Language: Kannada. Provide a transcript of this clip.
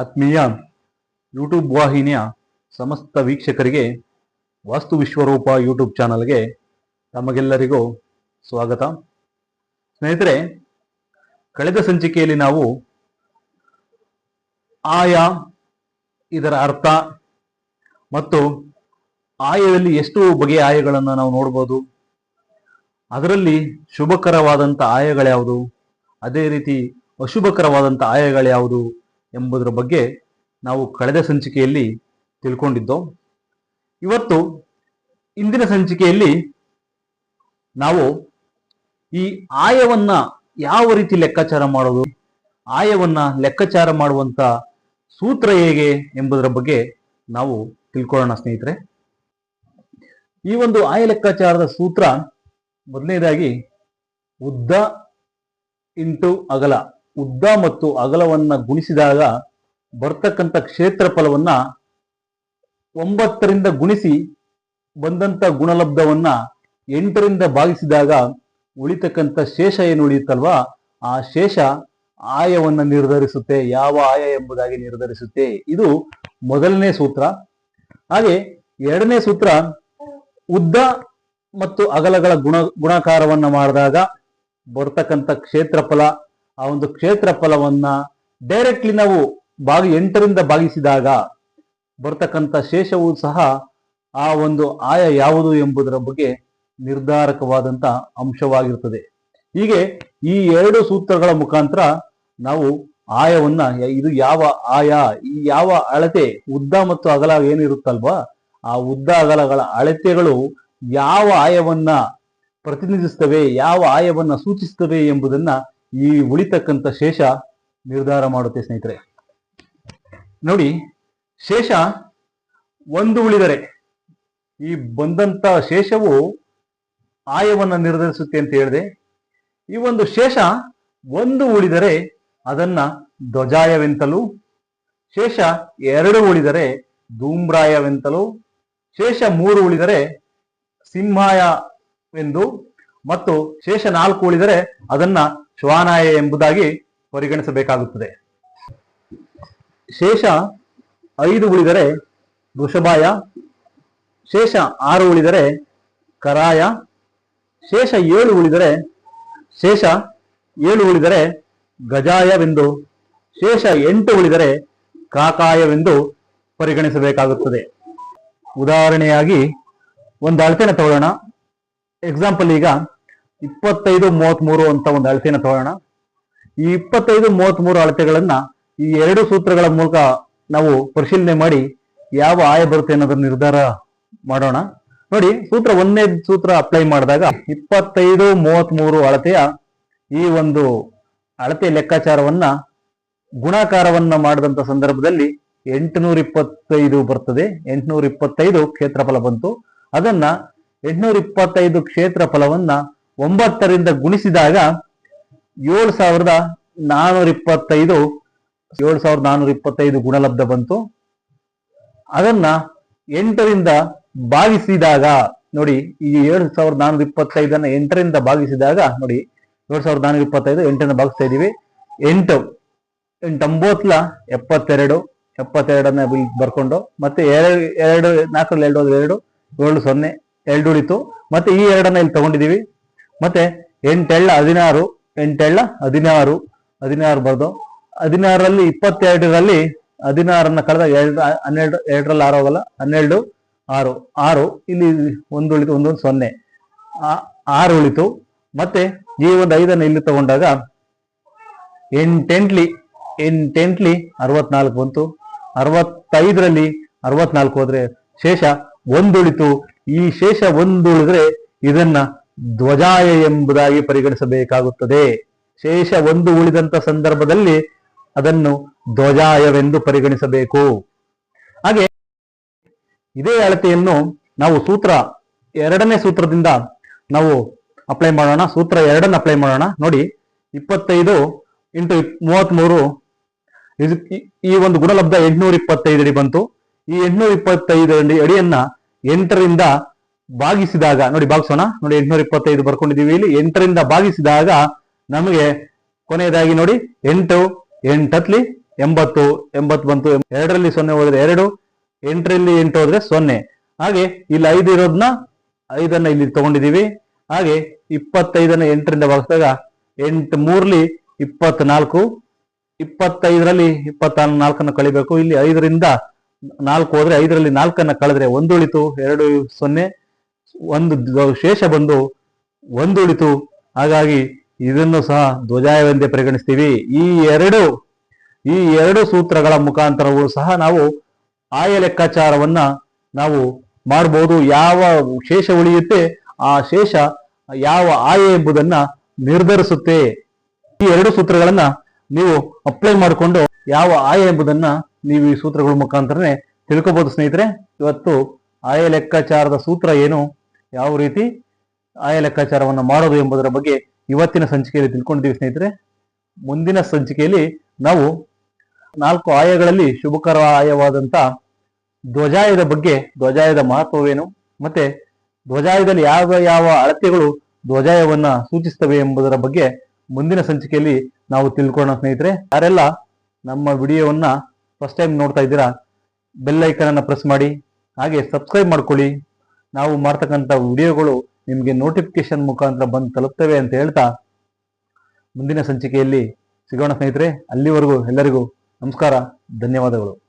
ಆತ್ಮೀಯ ಯೂಟ್ಯೂಬ್ ವಾಹಿನಿಯ ಸಮಸ್ತ ವೀಕ್ಷಕರಿಗೆ ವಾಸ್ತು ವಿಶ್ವರೂಪ ಯೂಟ್ಯೂಬ್ ಚಾನಲ್ಗೆ ತಮಗೆಲ್ಲರಿಗೂ ಸ್ವಾಗತ. ಸ್ನೇಹಿತರೆ, ಕಳೆದ ಸಂಚಿಕೆಯಲ್ಲಿ ನಾವು ಆಯ ಇದರ ಅರ್ಥ ಮತ್ತು ಆಯದಲ್ಲಿ ಎಷ್ಟು ಬಗೆಯ ಆಯಗಳನ್ನು ನಾವು ನೋಡ್ಬೋದು, ಅದರಲ್ಲಿ ಶುಭಕರವಾದಂಥ ಆಯಗಳ್ಯಾವುದು ಅದೇ ರೀತಿ ಅಶುಭಕರವಾದಂಥ ಆಯಗಳ್ಯಾವುದು ಎಂಬುದರ ಬಗ್ಗೆ ನಾವು ಕಳೆದ ಸಂಚಿಕೆಯಲ್ಲಿ ತಿಳ್ಕೊಂಡಿದ್ದೋ? ಇವತ್ತು ಇಂದಿನ ಸಂಚಿಕೆಯಲ್ಲಿ ನಾವು ಈ ಆಯವನ್ನ ಯಾವ ರೀತಿ ಲೆಕ್ಕಾಚಾರ ಮಾಡೋದು? ಆಯವನ್ನ ಲೆಕ್ಕಾಚಾರ ಮಾಡುವಂತ ಸೂತ್ರ ಹೇಗೆ ಎಂಬುದರ ಬಗ್ಗೆ ನಾವು ತಿಳ್ಕೊಳ್ಳೋಣ ಸ್ನೇಹಿತರೆ. ಈ ಒಂದು ಆಯ ಲೆಕ್ಕಾಚಾರದ ಸೂತ್ರ ಮೊದಲನೇದಾಗಿ ಉದ್ದ ಇಂಟು ಅಗಲ. ಉದ್ದ ಮತ್ತು ಅಗಲವನ್ನ ಗುಣಿಸಿದಾಗ ಬರ್ತಕ್ಕಂಥ ಕ್ಷೇತ್ರಫಲವನ್ನ ಒಂಬತ್ತರಿಂದ ಗುಣಿಸಿ ಬಂದಂತ ಗುಣಲಬ್ಧವನ್ನ ಎಂಟರಿಂದ ಭಾಗಿಸಿದಾಗ ಉಳಿತಕ್ಕಂಥ ಶೇಷ ಏನು ಉಳಿಯುತ್ತಲ್ವಾ? ಆ ಶೇಷ ಆಯವನ್ನು ನಿರ್ಧರಿಸುತ್ತೆ. ಯಾವ ಆಯ ಎಂಬುದಾಗಿ ನಿರ್ಧರಿಸುತ್ತೆ. ಇದು ಮೊದಲನೇ ಸೂತ್ರ. ಹಾಗೆ ಎರಡನೇ ಸೂತ್ರ ಉದ್ದ ಮತ್ತು ಅಗಲಗಳ ಗುಣ ಗುಣಾಕಾರವನ್ನ ಮಾಡಿದಾಗ ಬರ್ತಕ್ಕಂಥ ಕ್ಷೇತ್ರಫಲ ಆ ಒಂದು ಕ್ಷೇತ್ರ ಫಲವನ್ನ ಡೈರೆಕ್ಟ್ಲಿ ನಾವು ಬಾಗಿ ಎಂಟರಿಂದ ಭಾಗಿಸಿದಾಗ ಬರ್ತಕ್ಕಂಥ ಶೇಷವೂ ಸಹ ಆ ಒಂದು ಆಯ ಯಾವುದು ಎಂಬುದರ ಬಗ್ಗೆ ನಿರ್ಧಾರಕವಾದಂತ ಅಂಶವಾಗಿರುತ್ತದೆ ಹೀಗೆ ಈ ಎರಡು ಸೂತ್ರಗಳ ಮುಖಾಂತರ ನಾವು ಆಯವನ್ನ ಇದು ಯಾವ ಆಯ, ಈ ಯಾವ ಅಳತೆ, ಉದ್ದ ಮತ್ತು ಅಗಲ ಏನಿರುತ್ತಲ್ವಾ, ಆ ಉದ್ದ ಅಗಲಗಳ ಅಳತೆಗಳು ಯಾವ ಆಯವನ್ನ ಪ್ರತಿನಿಧಿಸ್ತವೆ ಯಾವ ಆಯವನ್ನ ಸೂಚಿಸ್ತವೆ ಎಂಬುದನ್ನ ಈ ಉಳಿತಕ್ಕಂಥ ಶೇಷ ನಿರ್ಧಾರ ಮಾಡುತ್ತೆ ಸ್ನೇಹಿತರೆ. ನೋಡಿ, ಶೇಷ ಒಂದು ಉಳಿದರೆ ಈ ಬಂದಂತ ಶೇಷವು ಆಯವನ್ನ ನಿರ್ಧರಿಸುತ್ತೆ ಅಂತ ಹೇಳಿದೆ, ಈ ಒಂದು ಶೇಷ ಒಂದು ಉಳಿದರೆ ಅದನ್ನ ಧ್ವಜಾಯವೆಂತಲೂ, ಶೇಷ ಎರಡು ಉಳಿದರೆ ಧೂಮ್ರಾಯವೆಂತಲೂ, ಶೇಷ ಮೂರು ಉಳಿದರೆ ಸಿಂಹಾಯವೆಂದು, ಮತ್ತು ಶೇಷ ನಾಲ್ಕು ಉಳಿದರೆ ಅದನ್ನ ಶ್ವಾನಾಯ ಎಂಬುದಾಗಿ ಪರಿಗಣಿಸಬೇಕಾಗುತ್ತದೆ. ಶೇಷ ಐದು ಉಳಿದರೆ ವೃಷಭಾಯ, ಶೇಷ ಆರು ಉಳಿದರೆ ಕರಾಯ, ಶೇಷ ಏಳು ಉಳಿದರೆ ಶೇಷ ಏಳು ಉಳಿದರೆ ಗಜಾಯವೆಂದು, ಶೇಷ ಎಂಟು ಉಳಿದರೆ ಕಾಕಾಯವೆಂದು ಪರಿಗಣಿಸಬೇಕಾಗುತ್ತದೆ. ಉದಾಹರಣೆಯಾಗಿ ಒಂದು ಅಳತೆನ ತಗೊಳ್ಳೋಣ. ಎಕ್ಸಾಂಪಲ್ ಈಗ ಇಪ್ಪತ್ತೈದು, ಮೂವತ್ಮೂರು ಅಂತ ಒಂದು ಅಳತೆಯನ್ನು ತಗೊಳ್ಳೋಣ ಈ ಇಪ್ಪತ್ತೈದು, ಮೂವತ್ಮೂರು ಅಳತೆಗಳನ್ನ ಈ ಎರಡು ಸೂತ್ರಗಳ ಮೂಲಕ ನಾವು ಪರಿಶೀಲನೆ ಮಾಡಿ ಯಾವ ಆಯ ಬರುತ್ತೆ ಅನ್ನೋದನ್ನ ನಿರ್ಧಾರ ಮಾಡೋಣ. ನೋಡಿ, ಸೂತ್ರ ಒಂದನೇ ಸೂತ್ರ ಅಪ್ಲೈ ಮಾಡಿದಾಗ ಇಪ್ಪತ್ತೈದು, ಮೂವತ್ಮೂರು ಅಳತೆಯ ಈ ಒಂದು ಅಳತೆ ಲೆಕ್ಕಾಚಾರವನ್ನ ಗುಣಾಕಾರವನ್ನ ಮಾಡಿದಂತ ಸಂದರ್ಭದಲ್ಲಿ ಎಂಟುನೂರ ಇಪ್ಪತ್ತೈದು ಬರ್ತದೆ. ಎಂಟುನೂರ ಇಪ್ಪತ್ತೈದು ಕ್ಷೇತ್ರಫಲ ಬಂತು. ಅದನ್ನ ಎಂಟುನೂರ ಇಪ್ಪತ್ತೈದು ಕ್ಷೇತ್ರಫಲವನ್ನ ಒಂಬತ್ತರಿಂದ ಗುಣಿಸಿದಾಗ ಏಳು ಸಾವಿರದ ನಾನೂರ ಇಪ್ಪತ್ತೈದು, ಏಳು ಸಾವಿರದ ನಾನೂರ ಇಪ್ಪತ್ತೈದು ಗುಣಲಬ್ಧ ಬಂತು. ಅದನ್ನ ಎಂಟರಿಂದ ಭಾಗಿಸಿದಾಗ, ನೋಡಿ, ಈ ಏಳು ಸಾವಿರದ ನಾನೂರ ಇಪ್ಪತ್ತೈದನ್ನ ಎಂಟರಿಂದ ಭಾಗಿಸಿದಾಗ, ನೋಡಿ, ಏಳು ಸಾವಿರದ ನಾನೂರ ಇಪ್ಪತ್ತೈದು, ಎಂಟರಿಂದ ಭಾಗಿಸ್ತಾ ಇದೀವಿ. ಎಂಟು ಎಂಟೊಂಬತ್ಲ ಎಪ್ಪತ್ತೆರಡು ಎಪ್ಪತ್ತೆರಡನ್ನ ಬರ್ಕೊಂಡು, ಮತ್ತೆ ಎರಡು ಎರಡು, ನಾಲ್ಕರಲ್ಲಿ ಎರಡು ಎರಡು, ಏಳು ಸೊನ್ನೆ, ಎರಡು ಉಳಿತು. ಮತ್ತೆ ಈ ಎರಡನ್ನ ಇಲ್ಲಿ ತಗೊಂಡಿದೀವಿ ಮತ್ತೆ ಎಂಟೆಳ್ಳ ಹದಿನಾರು ಎಂಟೆಳ್ಳ ಹದಿನಾರು ಹದಿನಾರು ಬರ್ದು ಹದಿನಾರರಲ್ಲಿ ಇಪ್ಪತ್ತೆರಡರಲ್ಲಿ ಹದಿನಾರನ್ನ ಕಳೆದ ಎರಡು, ಹನ್ನೆರಡು, ಎರಡರಲ್ಲಿ ಆರು ಹೋಗಲ್ಲ, ಹನ್ನೆರಡು, ಆರು ಆರು, ಇಲ್ಲಿ ಒಂದು ಉಳಿತು, ಒಂದೊಂದು ಸೊನ್ನೆ. ಆರು ಉಳಿತು. ಮತ್ತೆ ಈ ಒಂದು ಐದನ್ನು ಇಲ್ಲಿ ತಗೊಂಡಾಗ ಎಂಟೆಂಟ್ಲಿ ಎಂಟೆಂಟ್ಲಿ ಅರವತ್ನಾಲ್ಕು ಬಂತು. ಅರವತ್ತೈದರಲ್ಲಿ ಅರವತ್ನಾಲ್ಕು ಹೋದ್ರೆ ಶೇಷ ಒಂದು ಉಳಿತು. ಈ ಶೇಷ ಒಂದು ಉಳಿದ್ರೆ ಇದನ್ನ ಧ್ವಜಾಯ ಎಂಬುದಾಗಿ ಪರಿಗಣಿಸಬೇಕಾಗುತ್ತದೆ. ಶೇಷ ಒಂದು ಉಳಿದಂತ ಸಂದರ್ಭದಲ್ಲಿ ಅದನ್ನು ಧ್ವಜಾಯವೆಂದು ಪರಿಗಣಿಸಬೇಕು. ಹಾಗೆ ಇದೇ ಅಳತೆಯನ್ನು ನಾವು ಸೂತ್ರ ಎರಡನೇ ಸೂತ್ರದಿಂದ ನಾವು ಅಪ್ಲೈ ಮಾಡೋಣ. ಸೂತ್ರ ಎರಡನ್ನ ಅಪ್ಲೈ ಮಾಡೋಣ. ನೋಡಿ, ಇಪ್ಪತ್ತೈದು ಇಂಟು ಮೂವತ್ಮೂರು ಇದು ಈ- ಒಂದು ಗುಣಲಬ್ಧ ಎಂಟುನೂರ ಇಪ್ಪತ್ತೈದು ಅಡಿ ಬಂತು. ಈ ಎಂಟುನೂರ ಅಡಿ ಅಡಿಯನ್ನ ಎಂಟರಿಂದ ಭಾಗಿಸಿದಾಗ ನೋಡಿ ಭಾಗಿಸೋಣ ನೋಡಿ ಎಂಟ್ನೂರ ಇಪ್ಪತ್ತೈದು ಬರ್ಕೊಂಡಿದೀವಿ ಇಲ್ಲಿ. ಎಂಟರಿಂದ ಭಾಗಿಸಿದಾಗ ನಮಗೆ ಕೊನೆಯದಾಗಿ ನೋಡಿ, ಎಂಟು ಎಂಟತ್ಲಿ ಎಂಬತ್ತು ಎಂಬತ್ತು ಬಂತು. ಎರಡರಲ್ಲಿ ಸೊನ್ನೆ ಹೋದ್ರೆ ಎರಡು, ಎಂಟರಲ್ಲಿ ಎಂಟು ಹೋದ್ರೆ ಸೊನ್ನೆ. ಹಾಗೆ ಇಲ್ಲಿ ಐದು ಇರೋದನ್ನ ಐದನ್ನ ಇಲ್ಲಿ ತಗೊಂಡಿದೀವಿ ಹಾಗೆ ಇಪ್ಪತ್ತೈದನ್ನ ಎಂಟರಿಂದ ಭಾಗಿಸಿದಾಗ ಎಂಟು ಮೂರ್ಲಿ ಇಪ್ಪತ್ನಾಲ್ಕು, ಇಪ್ಪತ್ತೈದರಲ್ಲಿ ಇಪ್ಪತ್ತ ನಾಲ್ಕನ್ನು ಕಳಿಬೇಕು. ಇಲ್ಲಿ ಐದರಿಂದ ನಾಲ್ಕು ಹೋದ್ರೆ ಐದರಲ್ಲಿ ನಾಲ್ಕನ್ನ ಕಳೆದ್ರೆ ಒಂದು ಉಳಿತು ಎರಡು ಸೊನ್ನೆ. ಒಂದು ಶೇಷ ಬಂದು ಒಂದುಳಿತು. ಹಾಗಾಗಿ ಇದನ್ನು ಸಹ ಧ್ವಜಾಯವೆಂದೇ ಪರಿಗಣಿಸ್ತೀವಿ. ಈ ಎರಡು ಈ ಎರಡು ಸೂತ್ರಗಳ ಮುಖಾಂತರವೂ ಸಹ ನಾವು ಆಯ ಲೆಕ್ಕಾಚಾರವನ್ನ ನಾವು ಮಾಡಬಹುದು ಯಾವ ಶೇಷ ಉಳಿಯುತ್ತೆ, ಆ ಶೇಷ ಯಾವ ಆಯ ಎಂಬುದನ್ನ ನಿರ್ಧರಿಸುತ್ತೆ. ಈ ಎರಡು ಸೂತ್ರಗಳನ್ನ ನೀವು ಅಪ್ಲೈ ಮಾಡಿಕೊಂಡು ಯಾವ ಆಯ ಎಂಬುದನ್ನ ನೀವು ಈ ಸೂತ್ರಗಳ ಮುಖಾಂತರನೇ ತಿಳ್ಕೊಬಹುದು ಸ್ನೇಹಿತರೆ. ಇವತ್ತು ಆಯ ಲೆಕ್ಕಾಚಾರದ ಸೂತ್ರ ಏನು? ಯಾವ ರೀತಿ ಆಯ ಲೆಕ್ಕಾಚಾರವನ್ನು ಮಾಡೋದು ಎಂಬುದರ ಬಗ್ಗೆ ಇವತ್ತಿನ ಸಂಚಿಕೆಯಲ್ಲಿ ತಿಳ್ಕೊಂಡಿದ್ದೀವಿ ಸ್ನೇಹಿತರೆ. ಮುಂದಿನ ಸಂಚಿಕೆಯಲ್ಲಿ ನಾವು ನಾಲ್ಕು ಆಯಗಳಲ್ಲಿ ಶುಭಕರ ಆಯವಾದಂಥ ಧ್ವಜಾಯದ ಬಗ್ಗೆ ಧ್ವಜಾಯದ ಮಹತ್ವವೇನು ಮತ್ತೆ ಧ್ವಜಾಯದಲ್ಲಿ ಯಾವ ಯಾವ ಅಳತೆಗಳು ಧ್ವಜಾಯವನ್ನ ಸೂಚಿಸ್ತವೆ ಎಂಬುದರ ಬಗ್ಗೆ ಮುಂದಿನ ಸಂಚಿಕೆಯಲ್ಲಿ ನಾವು ತಿಳ್ಕೊಳ್ಳೋಣ ಸ್ನೇಹಿತರೆ. ಯಾರೆಲ್ಲ ನಮ್ಮ ವಿಡಿಯೋವನ್ನ ಫಸ್ಟ್ ಟೈಮ್ ನೋಡ್ತಾ ಇದ್ದೀರಾ ಬೆಲ್ ಐಕನ್ ಅನ್ನ ಪ್ರೆಸ್ ಮಾಡಿ, ಹಾಗೆ ಸಬ್ಸ್ಕ್ರೈಬ್ ಮಾಡ್ಕೊಳ್ಳಿ. ನಾವು ಮಾಡ್ತಕ್ಕಂಥ ವಿಡಿಯೋಗಳು ನಿಮಗೆ ನೋಟಿಫಿಕೇಶನ್ ಮುಖಾಂತರ ಬಂದು ತಲುಪ್ತವೆ ಅಂತ ಹೇಳ್ತಾ ಮುಂದಿನ ಸಂಚಿಕೆಯಲ್ಲಿ ಸಿಗೋಣ ಸ್ನೇಹಿತರೆ, ಅಲ್ಲಿವರೆಗೂ ಎಲ್ಲರಿಗೂ ನಮಸ್ಕಾರ, ಧನ್ಯವಾದಗಳು.